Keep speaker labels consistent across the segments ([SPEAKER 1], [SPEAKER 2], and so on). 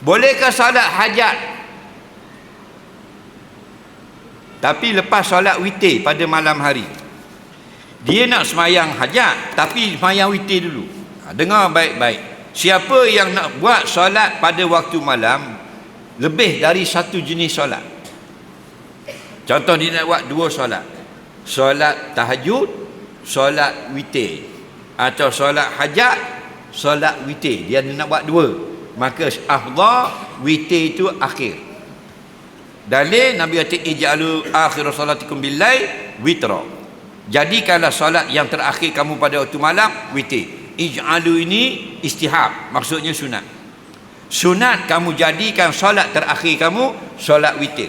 [SPEAKER 1] Bolehkah solat hajat? Tapi lepas solat witir pada malam hari. Dia nak semayang hajat tapi semayang witir dulu. Ha, dengar baik-baik. Siapa yang nak buat solat pada waktu malam lebih dari satu jenis solat. Contoh dia nak buat dua solat. Solat tahajud, solat witir. Atau solat hajat, solat witir. Dia nak buat dua. Maka afdal witir itu akhir. Dalil Nabi kata ij'alu akhir salatikum billail witra. Jadikanlah solat yang terakhir kamu pada waktu malam witir. Ij'alu ini istihab, maksudnya sunat. Sunat kamu jadikan solat terakhir kamu solat witir.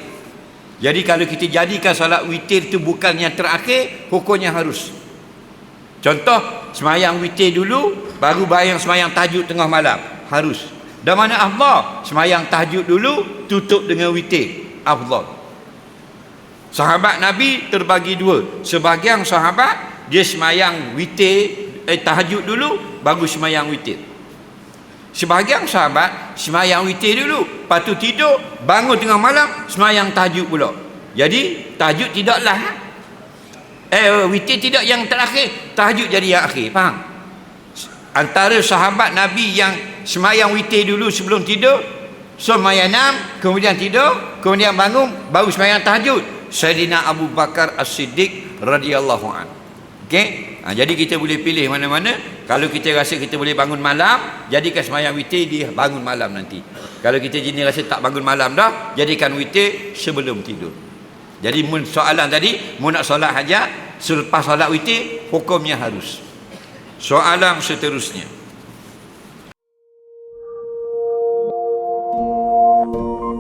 [SPEAKER 1] Jadi kalau kita jadikan solat witir itu bukan yang terakhir, hukumnya harus. Contoh, semayang witir dulu, baru bayang semayang tahajud tengah malam. Harus. Dan mana afdal? Semayang tahajud dulu, tutup dengan witir. Afdal. Sahabat Nabi terbagi dua. Sebahagian sahabat, dia semayang witir, eh, tahajud dulu, baru semayang witir. Sebahagian sahabat semayang witir dulu, lepas tu tidur, bangun tengah malam, semayang tahajud pula. Jadi tahajud tidaklah eh witir tidak yang terakhir, tahajud jadi yang akhir. Faham? Antara sahabat Nabi yang semayang witir dulu sebelum tidur, semayang enam, kemudian tidur, kemudian bangun, baru semayang tahajud. Sayyidina Abu Bakar As-Siddiq radhiyallahu anhu. Okey? Ha, jadi kita boleh pilih mana-mana. Kalau kita rasa kita boleh bangun malam, jadikan semayang witir dia bangun malam nanti. Kalau kita jenis rasa tak bangun malam dah, jadikan witir sebelum tidur. Jadi soalan tadi, mun nak solat hajat, selepas solat witir, hukumnya harus. Soalan seterusnya. you